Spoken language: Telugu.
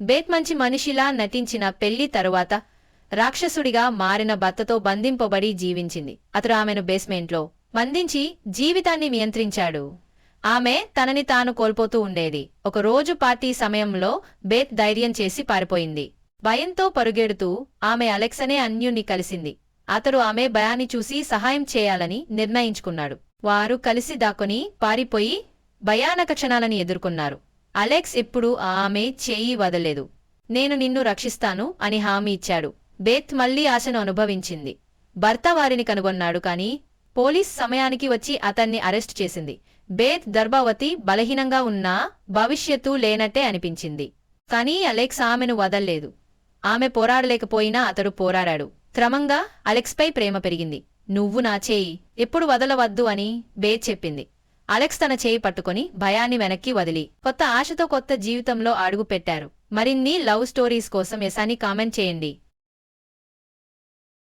బేత్ మంచి మనిషిలా నటించిన పెళ్ళి తరువాత రాక్షసుడిగా మారిన భర్తతో బంధింపబడి జీవించింది. అతడు ఆమెను బేస్మెంట్లో బంధించి జీవితాన్ని నియంత్రించాడు. ఆమె తనని తాను కోల్పోతూ ఉండేది. ఒక రోజు పార్టీ సమయంలో బేత్ ధైర్యం చేసి పారిపోయింది. భయంతో పరుగెడుతూ ఆమె అలెక్సనే అన్యుణ్ణి కలిసింది. అతడు ఆమె భయాన్ని చూసి సహాయం చేయాలని నిర్ణయించుకున్నాడు. వారు కలిసి దాక్కుని పారిపోయి భయానక క్షణాలని ఎదుర్కొన్నారు. అలెక్స్ ఇప్పుడు ఆమె చేయి వదలేదు నేను నిన్ను రక్షిస్తాను అని హామీ ఇచ్చాడు. బేత్ మళ్ళీ ఆశను అనుభవించింది. భర్త వారిని కనుగొన్నాడు కాని పోలీస్ సమయానికి వచ్చి అతన్ని అరెస్ట్ చేసింది. బేత్ దర్భావతి బలహీనంగా ఉన్నా భవిష్యత్తు లేనట్టే అనిపించింది. కానీ అలెక్స్ ఆమెను వదల్లేదు. ఆమె పోరాడలేకపోయినా అతడు పోరాడాడు. క్రమంగా అలెక్స్పై ప్రేమ పెరిగింది. నువ్వు నా చేయి. ఎప్పుడు వదలవద్దు అని బేత్ చెప్పింది. అలెక్స్ తన చేయి పట్టుకొని భయాన్ని వెనక్కి వదిలి కొత్త ఆశతో కొత్త జీవితంలో అడుగు పెట్టారు మరిన్ని లవ్ స్టోరీస్ కోసం ఎసాని కామెంట్ చేయండి.